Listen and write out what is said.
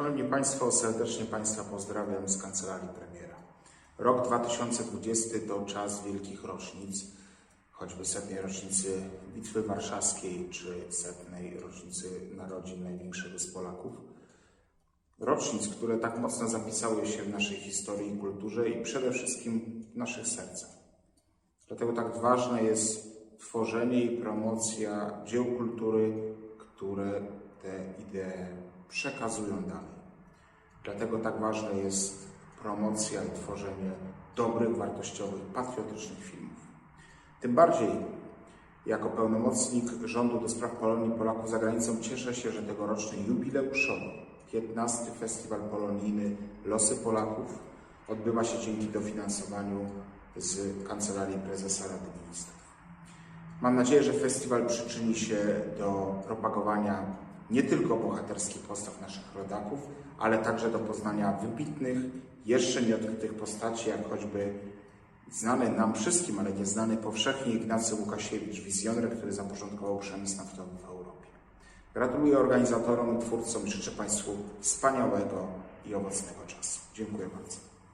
Szanowni Państwo, serdecznie Państwa pozdrawiam z Kancelarii Premiera. Rok 2020 to czas wielkich rocznic, choćby setnej rocznicy Bitwy Warszawskiej czy setnej rocznicy narodzin największego z Polaków. Rocznic, które tak mocno zapisały się w naszej historii i kulturze i przede wszystkim w naszych sercach. Dlatego tak ważne jest tworzenie i promocja dzieł kultury, które te idee przekazują dalej. Dlatego tak ważne jest promocja i tworzenie dobrych, wartościowych, patriotycznych filmów. Tym bardziej jako pełnomocnik rządu do spraw Polonii Polaków za granicą cieszę się, że tegoroczny jubileuszowy 15. Festiwal Polonijny Losy Polaków odbywa się dzięki dofinansowaniu z Kancelarii Prezesa Rady Ministrów. Mam nadzieję, że festiwal przyczyni się do propagowania nie tylko bohaterskich postaw naszych rodaków, ale także do poznania wybitnych, jeszcze nieodkrytych postaci, jak choćby znany nam wszystkim, ale nieznany powszechnie Ignacy Łukasiewicz, wizjoner, który zaporządkował przemysł naftowy w Europie. Gratuluję organizatorom i twórcom i życzę Państwu wspaniałego i owocnego czasu. Dziękuję bardzo.